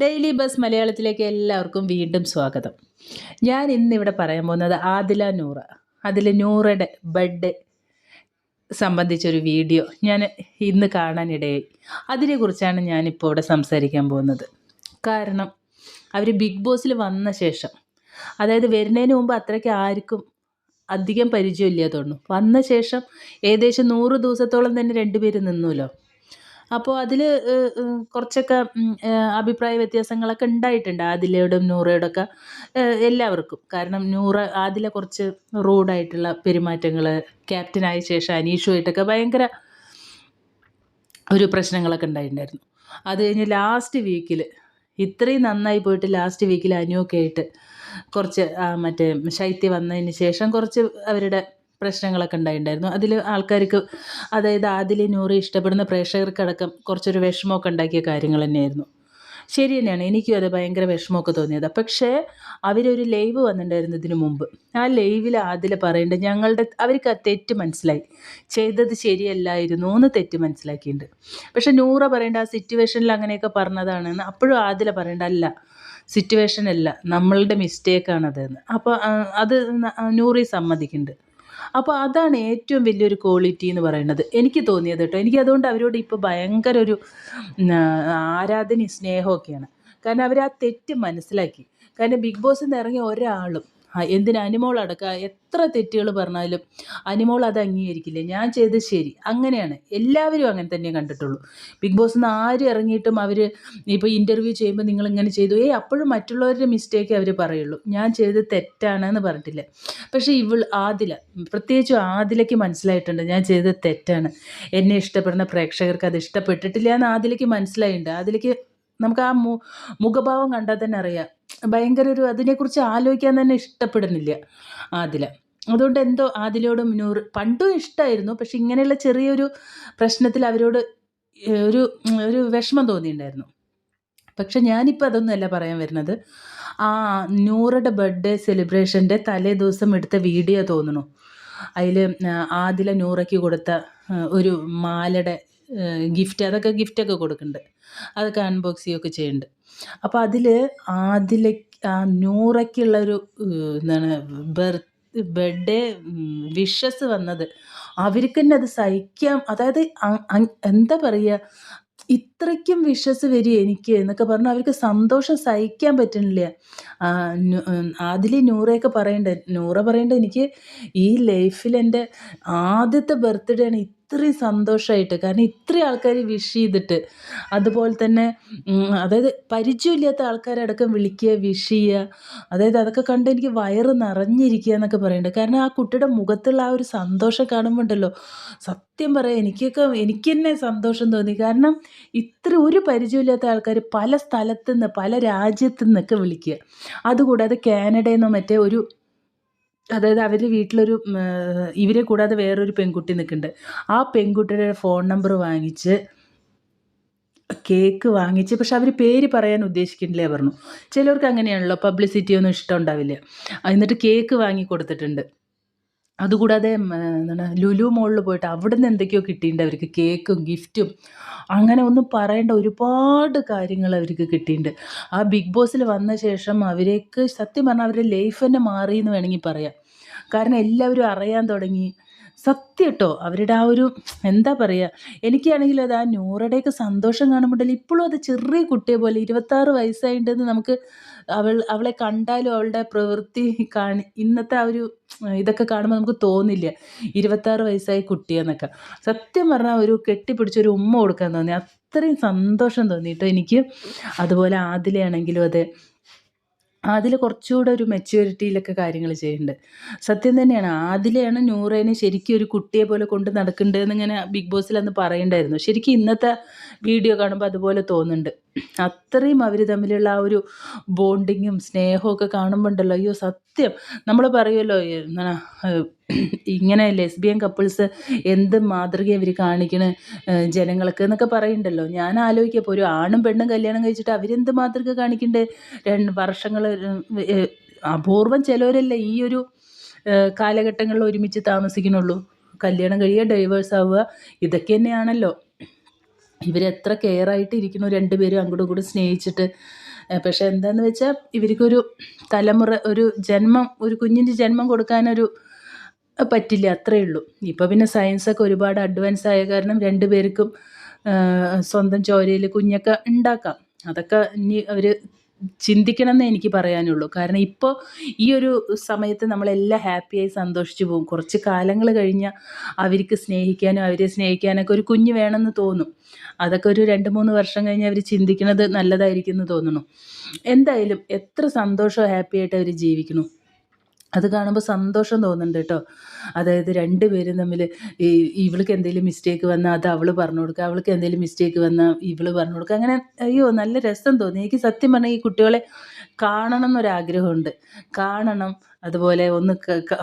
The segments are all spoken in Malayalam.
ഡെയിലി ബസ് മലയാളത്തിലേക്ക് എല്ലാവർക്കും വീണ്ടും സ്വാഗതം. ഞാൻ ഇന്നിവിടെ പറയാൻ പോകുന്നത് ആദില നൂറ. അതിൽ നൂറയുടെ ബർത്ത്ഡേ സംബന്ധിച്ചൊരു വീഡിയോ ഞാൻ ഇന്ന് കാണാനിടയായി. അതിനെക്കുറിച്ചാണ് ഞാനിപ്പോൾ ഇവിടെ സംസാരിക്കാൻ പോകുന്നത്. കാരണം അവർ ബിഗ് ബോസിൽ വന്ന ശേഷം അതായത് വരുന്നതിന് മുമ്പ് അത്രയ്ക്ക് ആർക്കും അധികം പരിചയമില്ല തോന്നുന്നു വന്ന ശേഷം ഏകദേശം നൂറ് ദിവസത്തോളം തന്നെ രണ്ടുപേരും നിന്നുല്ലോ അപ്പോൾ അതിൽ കുറച്ചൊക്കെ അഭിപ്രായ വ്യത്യാസങ്ങളൊക്കെ ഉണ്ടായിട്ടുണ്ട് ആദിലയോടും നൂറയോടൊക്കെ എല്ലാവർക്കും. കാരണം നൂറ ആദില കുറച്ച് റൂഡായിട്ടുള്ള പെരുമാറ്റങ്ങൾ ക്യാപ്റ്റനായ ശേഷം അനീഷുമായിട്ടൊക്കെ ഭയങ്കര ഒരു പ്രശ്നങ്ങളൊക്കെ ഉണ്ടായിട്ടുണ്ടായിരുന്നു. അത് കഴിഞ്ഞ് ലാസ്റ്റ് വീക്കിൽ ഇത്രയും നന്നായി പോയിട്ട് ലാസ്റ്റ് വീക്കിൽ അനുവൊക്കെ ആയിട്ട് കുറച്ച് മറ്റേ ശൈത്യ വന്നതിന് ശേഷം കുറച്ച് അവരുടെ പ്രശ്നങ്ങളൊക്കെ ഉണ്ടായിട്ടുണ്ടായിരുന്നു. അതിൽ ആൾക്കാർക്ക് അതായത് ആദിലെ നൂറ് ഇഷ്ടപ്പെടുന്ന പ്രേക്ഷകർക്കടക്കം കുറച്ചൊരു വിഷമമൊക്കെ ഉണ്ടാക്കിയ കാര്യങ്ങൾ തന്നെയായിരുന്നു. ശരി തന്നെയാണ്. എനിക്കും അത് ഭയങ്കര വിഷമമൊക്കെ തോന്നിയത്. പക്ഷേ അവരൊരു ലൈവ് വന്നിട്ടുണ്ടായിരുന്നു ഇതിനു മുമ്പ്. ആ ലൈവിൽ ആദിൽ പറയേണ്ടത് ഞങ്ങളുടെ അവർക്ക് ആ തെറ്റ് മനസ്സിലായി. ചെയ്തത് ശരിയല്ലായിരുന്നു എന്ന് തെറ്റ് മനസ്സിലാക്കിയിട്ടുണ്ട്. പക്ഷെ നൂറ പറയേണ്ട ആ സിറ്റുവേഷനിൽ അങ്ങനെയൊക്കെ പറഞ്ഞതാണെന്ന് അപ്പോഴും ആദില പറയേണ്ട അല്ല സിറ്റുവേഷൻ അല്ല. നമ്മളുടെ മിസ്റ്റേക്കാണതെന്ന് അപ്പോൾ അത് നൂറി സമ്മതിക്കുന്നുണ്ട്. അപ്പോൾ അതാണ് ഏറ്റവും വലിയൊരു ക്വാളിറ്റി എന്ന് പറയുന്നത്. എനിക്ക് തോന്നിയത് കേട്ടോ. എനിക്ക് അതുകൊണ്ട് അവരോട് ഇപ്പോൾ ഭയങ്കര ഒരു ആരാധനയും സ്നേഹമൊക്കെയാണ് കാരണം അവർ ആ തെറ്റ് മനസ്സിലാക്കി. കാരണം ബിഗ് ബോസിൽ നിന്ന് ഇറങ്ങിയ ഒരാളും എന്തിന് അനിമോളടക്കം എത്ര തെറ്റുകൾ പറഞ്ഞാലും അനിമോൾ അത് അംഗീകരിക്കില്ല. ഞാൻ ചെയ്തത് ശരി. അങ്ങനെയാണ്. എല്ലാവരും അങ്ങനെ തന്നെ കണ്ടിട്ടുള്ളൂ. ബിഗ് ബോസിൽ നിന്ന് ആരും ഇറങ്ങിയിട്ടും അവർ ഇപ്പോൾ ഇന്റർവ്യൂ ചെയ്യുമ്പോൾ നിങ്ങൾ ഇങ്ങനെ ചെയ്തു. ഏ അപ്പോഴും മറ്റുള്ളവരുടെ മിസ്റ്റേക്ക് അവർ പറയുള്ളൂ. ഞാൻ ചെയ്തത് തെറ്റാണെന്ന് പറഞ്ഞിട്ടില്ല. പക്ഷേ ഇവൾ ആദില പ്രത്യേകിച്ചും ആദിലയ്ക്ക് മനസ്സിലായിട്ടുണ്ട് ഞാൻ ചെയ്തത് തെറ്റാണ്. എന്നെ ഇഷ്ടപ്പെടുന്ന പ്രേക്ഷകർക്ക് അത് ഇഷ്ടപ്പെട്ടിട്ടില്ല എന്ന് ആദിലയ്ക്ക് മനസ്സിലായിട്ടുണ്ട്. ആദിലയ്ക്ക് നമുക്ക് ആ മു മുഖഭാവം കണ്ടാൽ തന്നെ അറിയാം. ഭയങ്കര ഒരു അതിനെക്കുറിച്ച് ആലോചിക്കാൻ തന്നെ ഇഷ്ടപ്പെടുന്നില്ല ആദില. അതുകൊണ്ട് എന്തോ ആദിലയോട് മുന്നൂർ പണ്ടും ഇഷ്ടമായിരുന്നു പക്ഷെ ഇങ്ങനെയുള്ള ചെറിയൊരു പ്രശ്നത്തിൽ അവരോട് ഒരു ഒരു വിഷമം തോന്നിയിട്ടുണ്ടായിരുന്നു. പക്ഷെ ഞാനിപ്പോൾ അതൊന്നുമല്ല പറയാൻ വരുന്നത്. ആ നൂറുടെ ബർത്ത്ഡേ സെലിബ്രേഷന്റെ തലേ ദിവസം എടുത്ത വീഡിയോ തോന്നുന്നു. അതിൽ ആദില നൂറയ്ക്ക് കൊടുത്ത ഒരു മാലയുടെ ഗിഫ്റ്റ് അതൊക്കെ ഗിഫ്റ്റൊക്കെ കൊടുക്കുന്നുണ്ട് അതൊക്കെ അൺബോക്സ് ചെയ്യുകയൊക്കെ ചെയ്യുന്നുണ്ട് അപ്പോൾ അതിൽ ആദില ആ നൂറയ്ക്കുള്ളൊരു എന്താണ് ബർത്ത് ബർത്ത്ഡേ വിഷസ് വന്നത്. അവർക്ക് തന്നെ അത് സഹിക്കാം. അതായത് എന്താ പറയുക ഇത്രയ്ക്കും വിഷസ് വരും എനിക്ക് എന്നൊക്കെ പറഞ്ഞാൽ അവർക്ക് സന്തോഷം സഹിക്കാൻ പറ്റുന്നില്ല അതിൽ നൂറയൊക്കെ പറയണ്ടേ. നൂറ പറയണ്ട എനിക്ക് ഈ ലൈഫിൽ എന്റെ ആദ്യത്തെ ബർത്ത്ഡേ ആണ് ഇത്രയും സന്തോഷമായിട്ട് കാരണം ഇത്രയും ആൾക്കാർ വിഷ് ചെയ്തിട്ട്. അതുപോലെ തന്നെ അതായത് പരിചയമില്ലാത്ത ആൾക്കാരടക്കം വിളിക്കുക വിഷ് ചെയ്യുക. അതായത് അതൊക്കെ കണ്ട് എനിക്ക് വയറ് നിറഞ്ഞിരിക്കുക എന്നൊക്കെ പറയുന്നുണ്ട്. കാരണം ആ കുട്ടിയുടെ മുഖത്തുള്ള ആ ഒരു സന്തോഷം കാണുമ്പോൾ ഉണ്ടല്ലോ സത്യം പറയാം എനിക്കൊക്കെ എനിക്ക് തന്നെ സന്തോഷം തോന്നി. കാരണം ഇത്ര ഒരു പരിചയമില്ലാത്ത ആൾക്കാർ പല സ്ഥലത്തു നിന്ന് പല രാജ്യത്തു നിന്നൊക്കെ വിളിക്കുക. അതുകൂടാതെ കാനഡയിൽ നിന്നോ മറ്റേ ഒരു അതായത് അവരുടെ വീട്ടിലൊരു ഇവരെ കൂടാതെ വേറൊരു പെൺകുട്ടി നിൽക്കുന്നുണ്ട് ആ പെൺകുട്ടിയുടെ ഫോൺ നമ്പർ വാങ്ങിച്ച് കേക്ക് വാങ്ങിച്ച് പക്ഷെ അവർ പേര് പറയാൻ ഉദ്ദേശിക്കുന്നില്ലേ പറഞ്ഞു. ചിലവർക്ക് അങ്ങനെയാണല്ലോ പബ്ലിസിറ്റി ഒന്നും ഇഷ്ടമുണ്ടാവില്ല എന്നിട്ട് കേക്ക് വാങ്ങി കൊടുത്തിട്ടുണ്ട്. അതുകൂടാതെ എന്താണ് ലുലു മോളിൽ പോയിട്ട് അവിടെ നിന്ന് എന്തൊക്കെയോ കിട്ടിയിട്ടുണ്ട് അവർക്ക്. കേക്കും ഗിഫ്റ്റും അങ്ങനെ ഒന്നും പറയേണ്ട ഒരുപാട് കാര്യങ്ങൾ അവർക്ക് കിട്ടിയിട്ടുണ്ട്. ആ ബിഗ് ബോസിൽ വന്ന ശേഷം അവരേക്ക് സത്യം പറഞ്ഞാൽ അവരുടെ ലൈഫ് തന്നെ മാറി എന്ന് വേണമെങ്കിൽ പറയാം. കാരണം എല്ലാവരും അറിയാൻ തുടങ്ങി. സത്യം കേട്ടോ അവരുടെ ആ ഒരു എന്താ പറയുക എനിക്കാണെങ്കിൽ അത് ആ നൂറുടെയൊക്കെ സന്തോഷം കാണുമ്പോഴല്ലേ ഇപ്പോഴും അത് ചെറിയ കുട്ടിയെ പോലെ ഇരുപത്താറ് വയസ്സായിട്ടുണ്ടെന്ന് നമുക്ക് അവൾ അവളെ കണ്ടാലും അവളുടെ പ്രവൃത്തി കാണി ഇന്നത്തെ ആ ഒരു ഇതൊക്കെ കാണുമ്പോൾ നമുക്ക് തോന്നില്ല ഇരുപത്താറ് വയസ്സായ കുട്ടിയെന്നൊക്കെ. സത്യം പറഞ്ഞാൽ ഒരു കെട്ടിപ്പിടിച്ചൊരു ഉമ്മ കൊടുക്കാൻ തോന്നി അത്രയും സന്തോഷം തോന്നിയിട്ടോ എനിക്ക്. അതുപോലെ ആദിലയാണെങ്കിലും അതെ. അതിൽ കുറച്ചുകൂടെ ഒരു മെച്യൂരിറ്റിയിലൊക്കെ കാര്യങ്ങൾ ചെയ്യുന്നുണ്ട് സത്യം തന്നെയാണ്. ആദിലെയാണ് നൂറേനെ ശരിക്കും ഒരു കുട്ടിയെ പോലെ കൊണ്ട് നടക്കുന്നുണ്ട് ഇങ്ങനെ ബിഗ് ബോസിൽ അന്ന് പറയണ്ടായിരുന്നു. ശരിക്കും ഇന്നത്തെ വീഡിയോ കാണുമ്പോൾ അതുപോലെ തോന്നുന്നുണ്ട്. അത്രയും അവർ തമ്മിലുള്ള ആ ഒരു ബോണ്ടിങ്ങും സ്നേഹവും ഒക്കെ കാണുമ്പോൾ ഉണ്ടല്ലോ അയ്യോ സത്യം. നമ്മൾ പറയുമല്ലോ എന്താണ് ഇങ്ങനെ ലെസ്ബിയൻ കപ്പിൾസ് എന്ത് മാതൃക അവർ കാണിക്കണ ജനങ്ങൾക്ക് എന്നൊക്കെ പറയുന്നുണ്ടല്ലോ ഞാൻ ആലോചിക്കപ്പോൾ ഒരു ആണും പെണ്ണും കല്യാണം കഴിച്ചിട്ട് അവരെന്ത് മാതൃക കാണിക്കണ്ടേ? രണ്ട് വർഷങ്ങൾ അപൂർവം ചിലവരല്ലേ ഈ ഒരു കാലഘട്ടങ്ങളിൽ ഒരുമിച്ച് താമസിക്കണുള്ളൂ കല്യാണം കഴിയുക ഡൈവേഴ്സ് ആവുക ഇതൊക്കെ തന്നെയാണല്ലോ. ഇവരെത്ര കെയറായിട്ട് ഇരിക്കണു രണ്ടുപേരും അങ്ങോട്ടും ഇങ്ങോട്ടും സ്നേഹിച്ചിട്ട്. പക്ഷേ എന്താന്ന് വെച്ചാൽ ഇവർക്കൊരു തലമുറ ഒരു ജന്മം ഒരു കുഞ്ഞിന്റെ ജന്മം കൊടുക്കാനൊരു പറ്റില്ല അത്രയേ ഉള്ളൂ. ഇപ്പോൾ പിന്നെ സയൻസൊക്കെ ഒരുപാട് അഡ്വാൻസ് ആയ കാരണം രണ്ടുപേർക്കും സ്വന്തം ചോരയിൽ കുഞ്ഞൊക്കെ ഉണ്ടാക്കാം. അതൊക്കെ ഇനി അവർ ചിന്തിക്കണം എന്നേ എനിക്ക് പറയാനുള്ളൂ. കാരണം ഇപ്പോൾ ഈ ഒരു സമയത്ത് നമ്മളെല്ലാം ഹാപ്പിയായി സന്തോഷിച്ചു പോകും. കുറച്ച് കാലങ്ങൾ കഴിഞ്ഞാൽ അവർക്ക് സ്നേഹിക്കാനും അവരെ സ്നേഹിക്കാനൊക്കെ ഒരു കുഞ്ഞ് വേണമെന്ന് തോന്നും. അതൊക്കെ ഒരു രണ്ട് മൂന്ന് വർഷം കഴിഞ്ഞ് അവർ ചിന്തിക്കുന്നത് നല്ലതായിരിക്കും എന്ന് തോന്നുന്നു. എന്തായാലും എത്ര സന്തോഷവും ഹാപ്പിയായിട്ട് അവർ ജീവിക്കുന്നു. അത് കാണുമ്പോൾ സന്തോഷം തോന്നുന്നുണ്ട് കേട്ടോ അതായത് രണ്ട് പേരും തമ്മിൽ ഈ ഇവൾക്ക് എന്തെങ്കിലും മിസ്റ്റേക്ക് വന്നാൽ അത് അവൾ പറഞ്ഞു കൊടുക്കുക അവൾക്ക് എന്തെങ്കിലും മിസ്റ്റേക്ക് വന്നാൽ ഇവൾ പറഞ്ഞു കൊടുക്കുക അങ്ങനെ അയ്യോ നല്ല രസം തോന്നി. എനിക്ക് സത്യം പറഞ്ഞാൽ ഈ കുട്ടികളെ കാണണം എന്നൊരാഗ്രഹമുണ്ട്. കാണണം അതുപോലെ ഒന്ന്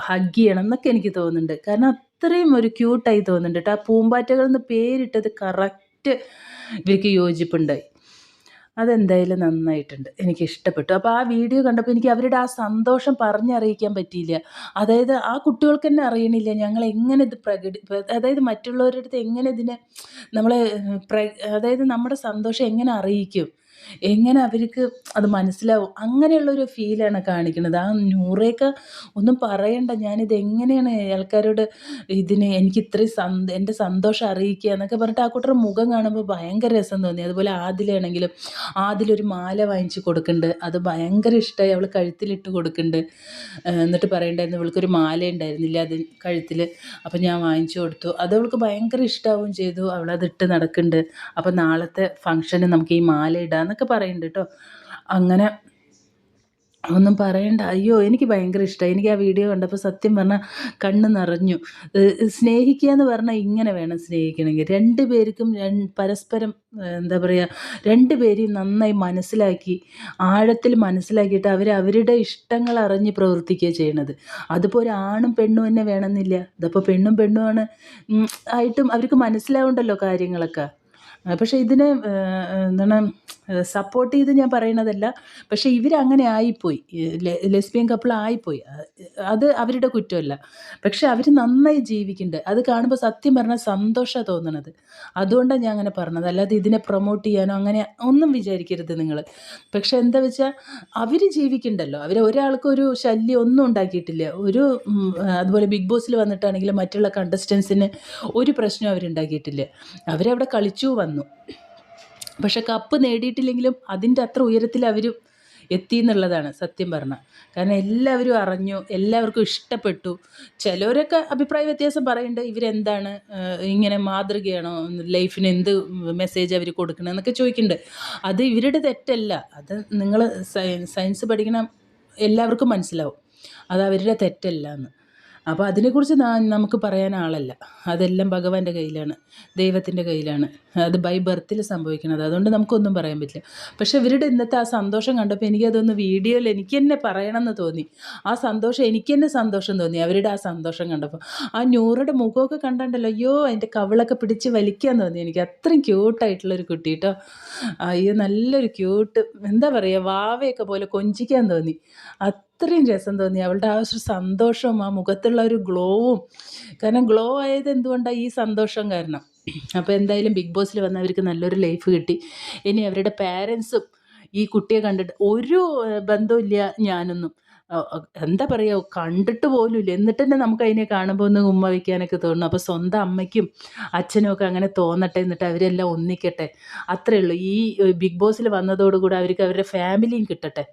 ഹഗ് ചെയ്യണം എന്നൊക്കെ എനിക്ക് തോന്നുന്നുണ്ട്. കാരണം അത്രയും ഒരു ക്യൂട്ടായി തോന്നുന്നുണ്ട് കേട്ടോ ആ പൂമ്പാറ്റകൾ എന്ന് പേരിട്ടത് കറക്റ്റ് ഇവർക്ക് യോജിപ്പുണ്ടായി. അതെന്തായാലും നന്നായിട്ടുണ്ട്. എനിക്ക് ഇഷ്ടപ്പെട്ടു അപ്പോൾ ആ വീഡിയോ കണ്ടപ്പോൾ എനിക്ക് അവരുടെ ആ സന്തോഷം പറഞ്ഞറിയിക്കാൻ പറ്റിയില്ല. അതായത് ആ കുട്ടികൾക്ക് തന്നെ അറിയണില്ല ഞങ്ങൾ എങ്ങനെ ഇത് പ്രകടി അതായത് മറ്റുള്ളവരുടെ അടുത്ത് എങ്ങനെ ഇതിനെ നമ്മളെ അതായത് നമ്മുടെ സന്തോഷം എങ്ങനെ അറിയിക്കും. എങ്ങനെ അവർക്ക് അത് മനസ്സിലാവും? അങ്ങനെയുള്ളൊരു ഫീലാണ് കാണിക്കുന്നത്. ആ നൂറേക്ക് ഒന്നും പറയണ്ട. ഞാനിത് എങ്ങനെയാണ് ആൾക്കാരോട് ഇതിന് എനിക്ക് ഇത്രയും സന്ത എന്റെ സന്തോഷം അറിയിക്കുക എന്നൊക്കെ പറഞ്ഞിട്ട് ആ കുട്ടിയുടെ മുഖം കാണുമ്പോൾ ഭയങ്കര രസം തോന്നി. അതുപോലെ ആദിലാണെങ്കിലും ആദിലൊരു മാല വാങ്ങിച്ചു കൊടുക്കുന്നുണ്ട്. അത് ഭയങ്കര ഇഷ്ടമായി അവൾ കഴുത്തിലിട്ട് കൊടുക്കുന്നുണ്ട്. എന്നിട്ട് പറയണ്ടായിരുന്നു അവൾക്കൊരു മാല ഉണ്ടായിരുന്നില്ല അത് കഴുത്തിൽ. അപ്പം ഞാൻ വാങ്ങിച്ചു കൊടുത്തു. അത് അവൾക്ക് ഭയങ്കര ഇഷ്ടമാവുകയും ചെയ്തു. അവളതിട്ട് നടക്കുന്നുണ്ട്. അപ്പം നാളത്തെ ഫംഗ്ഷന് നമുക്ക് ഈ മാല ഇടാമെന്നൊക്കെ പറയുന്നുണ്ട് കേട്ടോ അങ്ങനെ ഒന്നും പറയണ്ട. അയ്യോ എനിക്ക് ഭയങ്കര ഇഷ്ടമായി എനിക്ക് ആ വീഡിയോ കണ്ടപ്പോൾ സത്യം പറഞ്ഞാൽ കണ്ണ് നിറഞ്ഞു. സ്നേഹിക്കുക എന്ന് പറഞ്ഞാൽ ഇങ്ങനെ വേണം സ്നേഹിക്കണമെങ്കിൽ. രണ്ട് പേർക്കും പരസ്പരം എന്താ പറയുക രണ്ട് പേരെയും നന്നായി മനസ്സിലാക്കി ആഴത്തിൽ മനസ്സിലാക്കിയിട്ട് അവർ അവരുടെ ഇഷ്ടങ്ങൾ അറിഞ്ഞ് പ്രവർത്തിക്കുക ചെയ്യണത്. അതിപ്പോൾ ഒരു ആണും പെണ്ണും തന്നെ വേണമെന്നില്ല. ഇതിപ്പോൾ പെണ്ണും പെണ്ണുമാണ് ആയിട്ടും അവർക്ക് മനസ്സിലാവുണ്ടല്ലോ കാര്യങ്ങളൊക്കെ. പക്ഷേ ഇതിനെ എന്താണ് സപ്പോർട്ട് ചെയ്ത് ഞാൻ പറയണതല്ല. പക്ഷേ ഇവരങ്ങനെ ആയിപ്പോയി. ലെസ്ബിയൻ കപ്പിൾ ആയിപ്പോയി. അത് അവരുടെ കുറ്റമല്ല. പക്ഷെ അവർ നന്നായി ജീവിക്കുന്നുണ്ട്. അത് കാണുമ്പോൾ സത്യം പറഞ്ഞാൽ സന്തോഷമാണ് തോന്നണത്. അതുകൊണ്ടാണ് ഞാൻ അങ്ങനെ പറഞ്ഞത്. അല്ലാതെ ഇതിനെ പ്രൊമോട്ട് ചെയ്യാനോ അങ്ങനെ ഒന്നും വിചാരിക്കരുത് നിങ്ങൾ പക്ഷെ എന്താ വെച്ചാൽ അവർ ജീവിക്കണ്ടല്ലോ അവർ ഒരാൾക്ക് ഒരു ശല്യം ഒന്നും ഉണ്ടാക്കിയിട്ടില്ല. ഒരു അതുപോലെ ബിഗ് ബോസിൽ വന്നിട്ടാണെങ്കിലും മറ്റുള്ള കണ്ടസ്റ്റൻസിന് ഒരു പ്രശ്നവും അവരുണ്ടാക്കിയിട്ടില്ല അവരവിടെ കളിച്ചു വന്നു. പക്ഷെ കപ്പ് നേടിയിട്ടില്ലെങ്കിലും അതിന്റെ അത്ര ഉയരത്തിൽ അവർ എത്തി എന്നുള്ളതാണ് സത്യം പറഞ്ഞാൽ. കാരണം എല്ലാവരും അറിഞ്ഞു എല്ലാവർക്കും ഇഷ്ടപ്പെട്ടു. ചിലവരൊക്കെ അഭിപ്രായ വ്യത്യാസം പറയുന്നുണ്ട് ഇവരെന്താണ് ഇങ്ങനെ മാതൃകയാണോ ലൈഫിന് എന്ത് മെസ്സേജ് അവർ കൊടുക്കണമെന്നൊക്കെ ചോദിക്കുന്നുണ്ട്. അത് ഇവരുടെ തെറ്റല്ല. അത് നിങ്ങൾ സയൻസ് പഠിക്കണം എല്ലാവർക്കും മനസ്സിലാവും. അത് അവരുടെ തെറ്റല്ല എന്ന് അപ്പോൾ അതിനെക്കുറിച്ച് നമുക്ക് പറയാൻ ആളല്ല. അതെല്ലാം ഭഗവാന്റെ കയ്യിലാണ് ദൈവത്തിന്റെ കയ്യിലാണ്. അത് ബൈ ബർത്തിൽ സംഭവിക്കുന്നത്. അതുകൊണ്ട് നമുക്കൊന്നും പറയാൻ പറ്റില്ല. പക്ഷേ ഇവരുടെ ഇന്നത്തെ ആ സന്തോഷം കണ്ടപ്പോൾ എനിക്കതൊന്ന് വീഡിയോയിൽ എനിക്ക് തന്നെ പറയണമെന്ന് തോന്നി. ആ സന്തോഷം എനിക്ക് തന്നെ സന്തോഷം തോന്നി അവരുടെ ആ സന്തോഷം കണ്ടപ്പോൾ ആ നൂറുടെ മുഖമൊക്കെ കണ്ടല്ലോ അയ്യോ അതിന്റെ കവിളൊക്കെ പിടിച്ച് വലിക്കാൻ തോന്നി എനിക്ക്. അത്രയും ക്യൂട്ടായിട്ടുള്ളൊരു കുട്ടി കേട്ടോ അയ്യോ നല്ലൊരു ക്യൂട്ട് എന്താ പറയുക വാവയൊക്കെ പോലെ കൊഞ്ചിക്കാൻ തോന്നി. അത്രയും രസം തോന്നി. അവളുടെ ആ ഒരു സന്തോഷവും ആ മുഖത്തുള്ള ഒരു ഗ്ലോവും. കാരണം ഗ്ലോ ആയത് എന്തുകൊണ്ടാണ് ഈ സന്തോഷം കാരണം? അപ്പോൾ എന്തായാലും ബിഗ് ബോസിൽ വന്നവർക്ക് നല്ലൊരു ലൈഫ് കിട്ടി. ഇനി അവരുടെ പാരൻസും ഈ കുട്ടിയെ കണ്ടിട്ട് ഒരു ബന്ധമില്ല ഞാനൊന്നും. എന്താ പറയുക കണ്ടിട്ട് പോലും ഇല്ല. എന്നിട്ട് തന്നെ നമുക്ക് അതിനെ കാണുമ്പോൾ ഒന്ന് ഉമ്മ വയ്ക്കാനൊക്കെ തോന്നുന്നു അപ്പോൾ സ്വന്തം അമ്മയ്ക്കും അച്ഛനും ഒക്കെ അങ്ങനെ തോന്നട്ടെ എന്നിട്ട് അവരെല്ലാം ഒന്നിക്കട്ടെ. അത്രേ ഉള്ളൂ. ഈ ബിഗ് ബോസിൽ വന്നതോടുകൂടി അവർക്ക് അവരുടെ ഫാമിലിയും കിട്ടട്ടെ.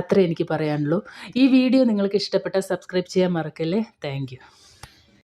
അത്രേ എനിക്ക് പറയാനുള്ളൂ. ഈ വീഡിയോ നിങ്ങൾക്ക് ഇഷ്ടപ്പെട്ടാൽ സബ്സ്ക്രൈബ് ചെയ്യാൻ മറക്കല്ലേ? താങ്ക്